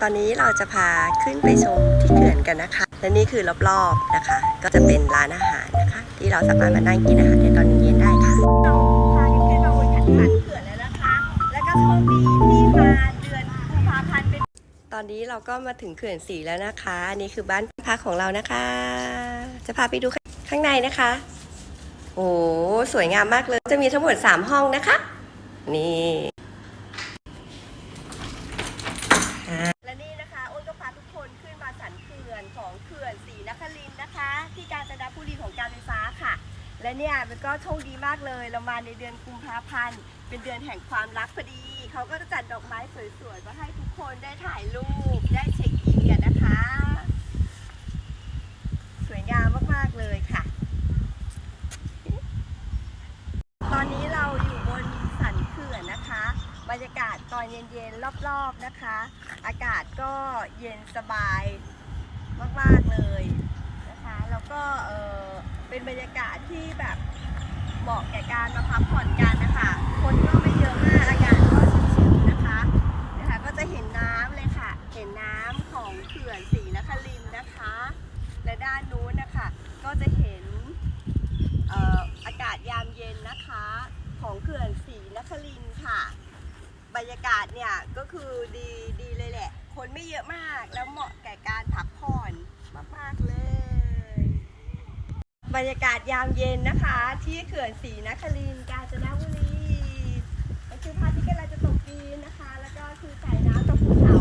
ตอนนี้เราจะพาขึ้นไปชมที่เขื่อนกันนะคะ และนี่คือรอบๆนะคะ ก็จะเป็นร้านอาหารนะคะ ที่เราสามารถมานั่งกินอาหารในตอนเย็นๆได้ค่ะ เราพากันขึ้นมาบนขันขันเขื่อนแล้วนะคะ แล้วก็โชคดีที่มาเดือนกุมภาพันธ์เป็น ตอนนี้เราก็มาถึงเขื่อนสีแล้วนะคะ อันนี่คือบ้านพักของเรานะคะ จะพาไปดูข้างในนะคะ โอ้สวยงามมากเลย จะมีทั้งหมด 3 ห้องนะคะ นี่ และนี่นะคะอ้นก็พาทุกคนขึ้นมาสันเขื่อนของเขื่อนศรีนคริ นทร์นะคะ ที่กาญจนบุรีของการไฟฟ้าค่ะ และเนี่ยมันก็โชคดีมากเลย เรามาในเดือนกุมภาพันธ์ เป็นเดือนแห่งความรักพอดี เขาก็จะจัดดอกไม้สวยๆมาให้ทุกคนได้ถ่ายรูป ได้เช็คอินกันนะคะ สวยงามมากๆเลยค่ะ ตอนนี้เราอยู่บนสันเขื่อนนะคะ บรรยากาศตอนเย็นๆรอบๆนะคะ อากาศก็เย็นสบายมาก ๆ เลย เหมาะแก่การมาพักผ่อนกันนะคะ คนก็ไม่เยอะมากอากาศก็ชิลๆนะคะนะคะก็จะเห็นน้ำเลยค่ะ เห็นน้ำของเขื่อนศรีนครินนะคะ และด้านนู้นนะคะก็จะเห็นเอ่ออากาศยามเย็นนะคะ ของเขื่อนศรีนครินค่ะ บรรยากาศเนี่ยก็คือดีดีเลยแหละ คนไม่เยอะมากแล้วเหมาะแก่การพักผ่อนมากๆเลย บรรยากาศยามเย็นนะคะ ที่เขื่อนศรีนครินทร์กาญจนบุรีก็คือพระอาทิตย์กำลังจะตกดินนะคะ แล้วก็คือสายน้ำตกภูเขา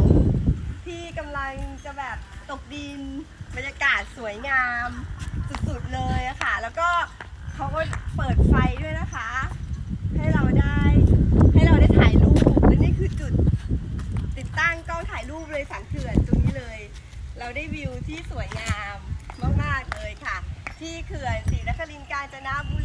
ที่กำลังจะแบบตกดิน บรรยากาศสวยงามสุดๆเลยอะค่ะ แล้วก็เขาก็เปิดไฟด้วยนะคะ ให้เราได้ให้เราได้ถ่ายรูปและนี่คือจุดติดตั้งกล้องถ่ายรูปเลยสันเขื่อนตรงนี้เลย เราได้วิวที่สวยงามมากๆเลยค่ะ ที่เขื่อนศรีนครินทร์กาญจนบุ